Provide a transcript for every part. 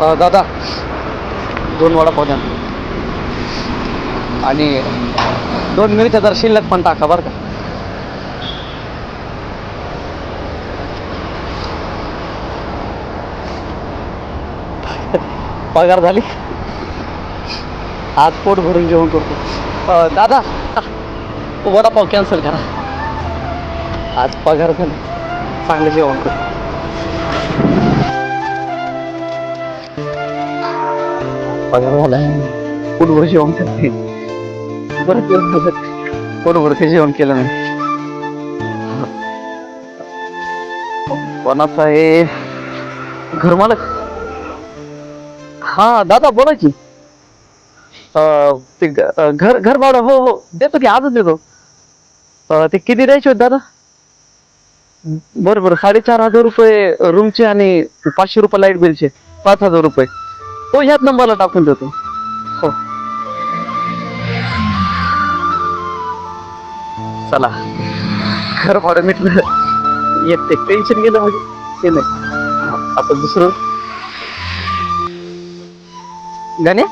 अ, दादा दोन वडापाव द्या. आणि दोन मिनिट जर शिल्लक पण टाका बरं का. पगार झाली? आज पोट भरून जेवण करतो. दादा वडापाव कॅन्सल करा. आज पगार झाला. चांगलं जेवण करतो पगार झाला पोटभर जेवण करते बरं दिवस झालं पोटभर काही जेवण केलं नाही. कोणाचा आहे? घरमालक हा दादा बोला की. अं, ते ग- अं, घर घर भाडं हो हो देतो की आजच देतो. अं, ते किती द्यायचे होते दादा? बरं बरं साडेचार हजार रुपये रूमचे आणि पाचशे रुपये लाइट बिलचे पाच हजार रुपये. हो ह्याच नंबरला टाकून देतो. हो. चला. घर भाडं मिटलं. येते. टेन्शन गेलं म्हणजे. ते नाही. आता दुसरं. गाण्या?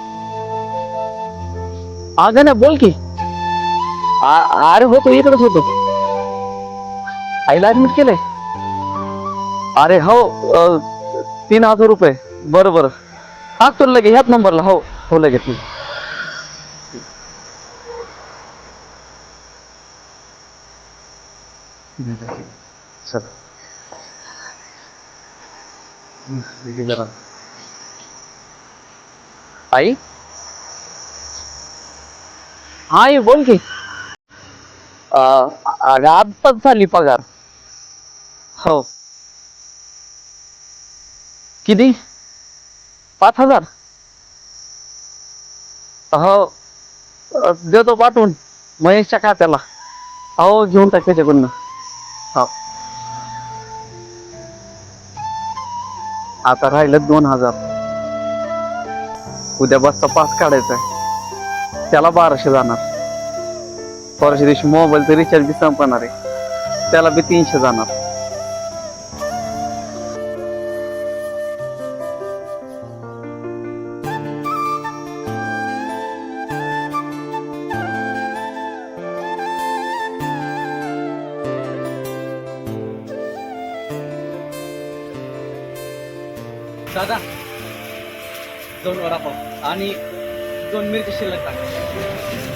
हा गाण्या बोल की. अरे अरे होतो इकडेच होतो. आईला ऍडमिट केलंय. अरे हो तीन हजार रुपये. बरं बरं. टाकतो लगेच ह्याच नंबरला हो हो लगेच चल. आई? आई बोल की. अरे आत्ताच झाली पगार. हो. किती? पाच हजार? हो देतो पाठवून. महेशच्या खात्याला. अहो घेऊन टाक त्याच्याकडनं. हो. आता राहिलं दोन हजार. उद्या बसचा पास काढायचा आहे. त्याला बाराशे जाणार. परवाच्या दिवशी मोबाईलचं रिचार्ज बी संपणार आहे. त्याला बी तीनशे जाणार. दादा. दोन वडापाव आणि दोन मिरची शिल्लक टाका.